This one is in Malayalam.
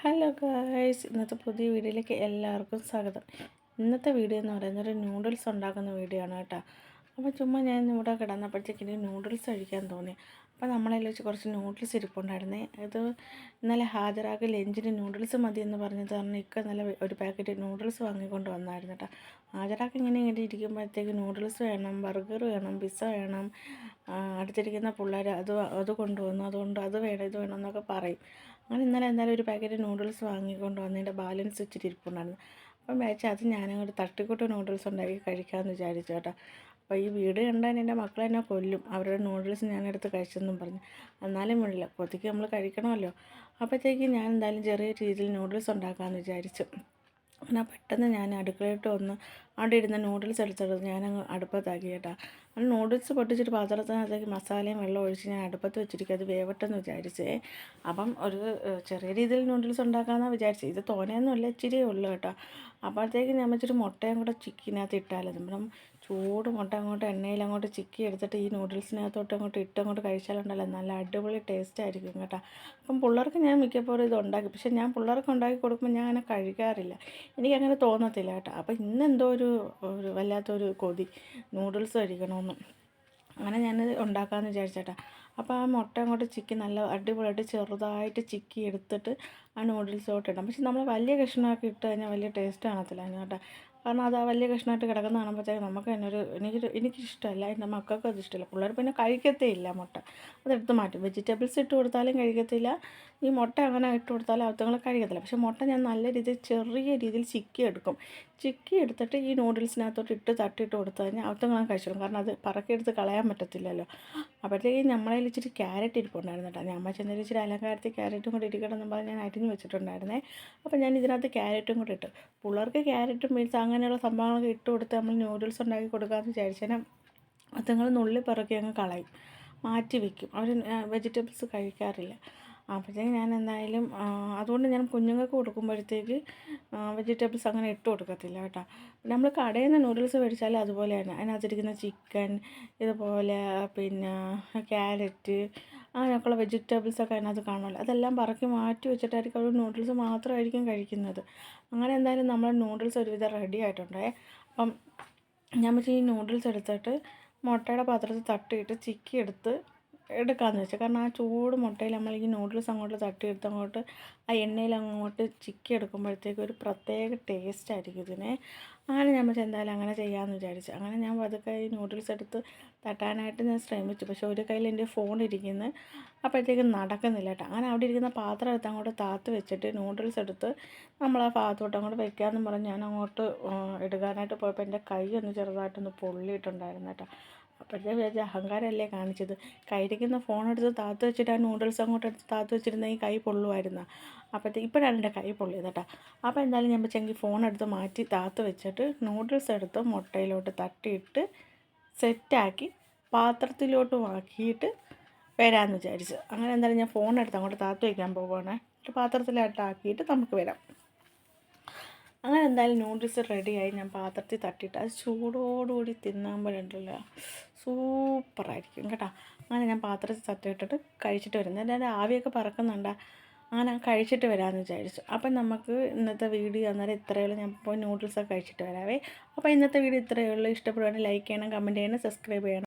ഹലോ ഗായ്സ് ഇന്നത്തെ പുതിയ വീഡിയോയിലേക്ക് എല്ലാവർക്കും സ്വാഗതം. ഇന്നത്തെ വീഡിയോ എന്ന് പറയുന്നത് ഒരു നൂഡിൽസ് ഉണ്ടാക്കുന്ന വീഡിയോ ആണ് കേട്ടോ. അപ്പോൾ ചുമ്മാ ഞാൻ ഇവിടെ കിടന്നപ്പോഴത്തേക്ക് എനിക്ക് നൂഡിൽസ് കഴിക്കാൻ തോന്നി. അപ്പോൾ നമ്മളതിൽ വെച്ച് കുറച്ച് ന്യൂഡിൽസ് ഇരിപ്പുണ്ടായിരുന്നേ. ഇത് ഇന്നലെ ഹാജരാക്കി ലഞ്ചിന് ന്യൂഡിൽസ് മതി എന്ന് പറഞ്ഞത് കാരണം ഇക്ക നല്ല ഒരു പാക്കറ്റ് ന്യൂഡിൽസ് വാങ്ങിക്കൊണ്ട് വന്നായിരുന്നു കേട്ടോ. ഹാജരാക്കി ഇങ്ങനെ ഇങ്ങനെ ഇരിക്കുമ്പോഴത്തേക്ക് ന്യൂഡിൽസ് വേണം ബർഗർ വേണം പിസ്സ വേണം അടുത്തിരിക്കുന്ന പിള്ളേർ അത് അത് കൊണ്ടുവന്നു അതുകൊണ്ട് അത് വേണം ഇത് വേണം എന്നൊക്കെ പറയും. അങ്ങനെ ഇന്നലെ എന്തായാലും ഒരു പാക്കറ്റ് നൂഡിൽസ് വാങ്ങിക്കൊണ്ട് വന്നതിന്റെ ബാലൻസ് ഇച്ചിരി ഇരിപ്പുണ്ടായിരുന്നു. അപ്പം വിചാരിച്ചു അത് ഞാനങ്ങോട്ട് തട്ടിക്കൂട്ട് നൂഡിൽസ് ഉണ്ടാക്കി കഴിക്കാമെന്ന് വിചാരിച്ചു കേട്ടോ. അപ്പോൾ ഈ വീട് കണ്ടാൽ എന്റെ മക്കൾ എന്നെ കൊല്ലും. അവരുടെ നൂഡിൽസ് ഞാനെടുത്ത് കഴിച്ചെന്നും പറഞ്ഞു. എന്നാലും വേണ്ടില്ല കൊതിക്ക് നമ്മൾ കഴിക്കണമല്ലോ. അപ്പോഴത്തേക്ക് ഞാൻ എന്തായാലും ചെറിയ രീതിയിൽ നൂഡിൽസ് ഉണ്ടാക്കാമെന്ന് വിചാരിച്ചു. അങ്ങനെ പെട്ടെന്ന് ഞാൻ അടുക്കളയിട്ട് വന്ന് അവിടെ ഇരുന്ന നൂഡിൽസ് എടുത്തെടുത്ത് ഞാൻ അടുപ്പത്താക്കി കേട്ടോ. അത് നൂഡിൽസ് പൊട്ടിച്ചിട്ട് പാത്രത്തിനകത്തേക്ക് മസാലയും വെള്ളം ഒഴിച്ച് ഞാൻ അടുപ്പത്ത് വെച്ചിരിക്കും അത് വേവട്ടെന്ന് വിചാരിച്ചേ. അപ്പം ഒരു ചെറിയ രീതിയിൽ നൂഡിൽസ് ഉണ്ടാക്കാമെന്നാണ് വിചാരിച്ചത് ഇത് തോനെയൊന്നുമില്ല ഇച്ചിരിയേ ഉള്ളൂ കേട്ടോ. അപ്പോഴത്തേക്ക് ഞാൻ വെച്ചിട്ട് മുട്ടയും കൂടെ ചിക്കിനകത്ത് ഇട്ടാലും അപ്പം ചൂട് മുട്ട അങ്ങോട്ട് എണ്ണയിൽ അങ്ങോട്ട് ചിക്കി എടുത്തിട്ട് ഈ നൂഡിൽസിനകത്തോട്ട് അങ്ങോട്ട് ഇട്ട് അങ്ങോട്ട് കഴിച്ചാലുണ്ടല്ലോ നല്ല അടിപൊളി ടേസ്റ്റ് ആയിരിക്കും കേട്ടോ. അപ്പം പിള്ളേർക്ക് ഞാൻ മിക്കപ്പോഴും ഇത് ഉണ്ടാക്കി. പക്ഷേ ഞാൻ പിള്ളേർക്ക് ഉണ്ടാക്കി കൊടുക്കുമ്പോൾ ഞാൻ അങ്ങനെ കഴിക്കാറില്ല. എനിക്കങ്ങനെ തോന്നത്തില്ല കേട്ടോ. അപ്പം ഇന്നെന്തോ ഒരു ഒരു വല്ലാത്തൊരു കൊതി. നൂഡിൽസ് കഴിക്കണമെന്ന്. അങ്ങനെ ഞാൻ ഉണ്ടാക്കാമെന്ന് വിചാരിച്ചേട്ടാ. അപ്പോൾ ആ മുട്ട അങ്ങോട്ട് ചിക്കി നല്ല അടിപൊളിയായിട്ട് ചെറുതായിട്ട് ചിക്കി എടുത്തിട്ട് ആ നൂഡിൽസോട്ട് ഇടാം. പക്ഷെ നമ്മൾ വലിയ കഷ്ണമൊക്കെ ഇട്ട് കഴിഞ്ഞാൽ വലിയ ടേസ്റ്റ് കാണത്തില്ല. അതിനകത്ത് കാരണം അത് വലിയ കഷ്ണമായിട്ട് കിടക്കുന്ന കാണുമ്പോഴത്തേക്ക് നമുക്ക് തന്നെ ഒരു എനിക്ക് എനിക്കിഷ്ടമല്ല എന്റെ മക്കൾക്കും അത് ഇഷ്ടമില്ല. പിള്ളേർ പിന്നെ കഴിക്കത്തേ ഇല്ല മുട്ട. അതെടുത്ത് മാറ്റും. വെജിറ്റബിൾസ് ഇട്ട് കൊടുത്താലും കഴിക്കത്തില്ല. ഈ മുട്ട അങ്ങനെ ഇട്ട് കൊടുത്താലും അവത്തങ്ങൾ കഴിക്കത്തില്ല. പക്ഷേ മുട്ട ഞാൻ നല്ല രീതിയിൽ ചെറിയ രീതിയിൽ ചിക്കി എടുക്കും. ചിക്കി എടുത്തിട്ട് ഈ നൂഡിൽസിനകത്തോട്ട് ഇട്ട് തട്ടിയിട്ട് കൊടുത്തു കഴിഞ്ഞാൽ അവത്തങ്ങളും കഴിച്ചോളും. കാരണം അത് പറക്കിയെടുത്ത് കളയാൻ പറ്റത്തില്ലല്ലോ. അപ്പോഴത്തേക്ക് നമ്മളതിൽ ഇച്ചിരി ക്യാരറ്റ് ഇരിപ്പുണ്ടായിരുന്നു കേട്ടോ. ഞാൻ ചെന്നൊരു ഇച്ചിരി അലങ്കാരത്തിൽ ക്യാരറ്റും കൂടി ഇരിക്കണം എന്ന് പറഞ്ഞ് ഞാൻ അരിഞ്ഞ് വെച്ചിട്ടുണ്ടായിരുന്നേ. അപ്പോൾ ഞാൻ ഇതിനകത്ത് ക്യാരറ്റും കൂടി ഇട്ടു. പിള്ളേർക്ക് ക്യാരറ്റും ബീൻസ് അങ്ങനെയുള്ള സംഭവങ്ങളൊക്കെ ഇട്ട് കൊടുത്ത് നമ്മൾ നൂഡിൽസ് ഉണ്ടാക്കി കൊടുക്കാമെന്ന് വിചാരിച്ചാൽ അതുങ്ങൾ നുള്ളി പറക്കി അങ്ങ് കളയും. മാറ്റി വെക്കും. അവർ വെജിറ്റബിൾസ് കഴിക്കാറില്ല. അപ്പോഴത്തേക്ക് ഞാൻ എന്തായാലും അതുകൊണ്ട് ഞാൻ കുഞ്ഞുങ്ങൾക്ക് കൊടുക്കുമ്പോഴത്തേക്ക് വെജിറ്റബിൾസ് അങ്ങനെ ഇട്ട് കൊടുക്കത്തില്ല കേട്ടോ. നമ്മൾ കടയിൽ നിന്ന് നൂഡിൽസ് മേടിച്ചാൽ അതുപോലെ തന്നെ അതിനകത്തിരിക്കുന്ന ചിക്കൻ ഇതുപോലെ പിന്നെ ക്യാരറ്റ് അങ്ങനെയൊക്കെയുള്ള വെജിറ്റബിൾസൊക്കെ അതിനകത്ത് കാണുമല്ലോ. അതെല്ലാം പറക്കി മാറ്റി വെച്ചിട്ടായിരിക്കും അവർ നൂഡിൽസ് മാത്രമായിരിക്കും കഴിക്കുന്നത്. അങ്ങനെ എന്തായാലും നമ്മൾ നൂഡിൽസ് ഒരുവിധം റെഡി ആയിട്ടുണ്ടേ. അപ്പം ഞാൻ വെച്ചാൽ ഈ നൂഡിൽസ് എടുത്തിട്ട് മുട്ടയുടെ പാത്രത്തിൽ തട്ടിയിട്ട് ചിക്കി എടുത്ത് എടുക്കാമെന്ന് വെച്ചാൽ കാരണം ആ ചൂട് മുട്ടയിൽ നമ്മൾ ഈ നൂഡിൽസ് അങ്ങോട്ട് തട്ടിയെടുത്ത് അങ്ങോട്ട് ആ എണ്ണയിൽ അങ്ങോട്ട് ചിക്കി എടുക്കുമ്പോഴത്തേക്ക് ഒരു പ്രത്യേക ടേസ്റ്റ് ആയിരിക്കും ഇതിനെ. അങ്ങനെ ഞാൻ പക്ഷേ എന്തായാലും അങ്ങനെ ചെയ്യാമെന്ന് വിചാരിച്ചു. അങ്ങനെ ഞാൻ പതുക്കെ ഈ നൂഡിൽസ് എടുത്ത് തട്ടാനായിട്ട് ഞാൻ ശ്രമിച്ചു. പക്ഷെ ഒരു കയ്യിൽ എന്റെ ഫോൺ ഇരിക്കുന്നത് അപ്പോഴത്തേക്കും നടക്കുന്നില്ല കേട്ടോ. അങ്ങനെ അവിടെ ഇരിക്കുന്ന പാത്രം എടുത്ത് അങ്ങോട്ട് താത്ത് വെച്ചിട്ട് നൂഡിൽസ് എടുത്ത് നമ്മൾ ആ ഭാഗത്തോട്ട് അങ്ങോട്ട് വെക്കാമെന്ന് പറഞ്ഞ് ഞാൻ അങ്ങോട്ട് എടുക്കാനായിട്ട് പോയപ്പോൾ എന്റെ കൈ ഒന്ന് ചെറുതായിട്ടൊന്ന് പൊള്ളിയിട്ടുണ്ടായിരുന്നു കേട്ടോ. അപ്പോഴത്തെ വിചാരിച്ച അഹങ്കാരമല്ലേ കാണിച്ചത്? കയ്യിലിരിക്കുന്ന ഫോണെടുത്ത് താത്ത് വെച്ചിട്ട് ആ നൂഡിൽസ് അങ്ങോട്ട് എടുത്ത് താത്ത് വെച്ചിരുന്നെങ്കിൽ കൈ പൊള്ളുമായിരുന്നു അപ്പോഴത്തെ ഇപ്പോഴാണ് എന്റെ കൈ പൊള്ളിയത് കേട്ടോ. അപ്പോൾ എന്തായാലും ഞാൻ വെച്ചെങ്കിൽ ഫോണെടുത്ത് മാറ്റി താത്ത് വെച്ചിട്ട് നൂഡിൽസ് എടുത്ത് മുട്ടയിലോട്ട് തട്ടിയിട്ട് സെറ്റാക്കി പാത്രത്തിലോട്ട് ആക്കിയിട്ട് വരാമെന്ന് വിചാരിച്ചു. അങ്ങനെ എന്തായാലും ഞാൻ ഫോൺ എടുത്ത് അങ്ങോട്ട് താത്ത് വയ്ക്കാൻ പോവുകയാണ്. പാത്രത്തിലായിട്ടാക്കിയിട്ട് നമുക്ക് വരാം. അങ്ങനെ എന്തായാലും നൂഡിൽസ് റെഡിയായി ഞാൻ പാത്രത്തിൽ തട്ടിയിട്ട് അത് ചൂടോടുകൂടി തിന്നാകുമ്പോഴുണ്ടല്ലോ സൂപ്പറായിരിക്കും കേട്ടോ. അങ്ങനെ ഞാൻ പാത്രത്തിൽ തട്ടിയിട്ടിട്ട് കഴിച്ചിട്ട് വരുന്നത്. എന്റെ ആവിയൊക്കെ പറക്കുന്നുണ്ട്. അങ്ങനെ കഴിച്ചിട്ട് വരാമെന്ന് വിചാരിച്ചു. അപ്പം നമുക്ക് ഇന്നത്തെ വീഡിയോ അന്നേരം ഇത്രയേ ഉള്ളൂ. ഞാൻ ഇപ്പോൾ നൂഡിൽസൊക്കെ കഴിച്ചിട്ട് വരാവേ. അപ്പോൾ ഇന്നത്തെ വീഡിയോ ഇത്രയേ ഉള്ളൂ. ഇഷ്ടപ്പെടുവാണെങ്കിൽ ലൈക്ക് ചെയ്യണം കമന്റ് ചെയ്യണം സബ്സ്ക്രൈബ് ചെയ്യണം.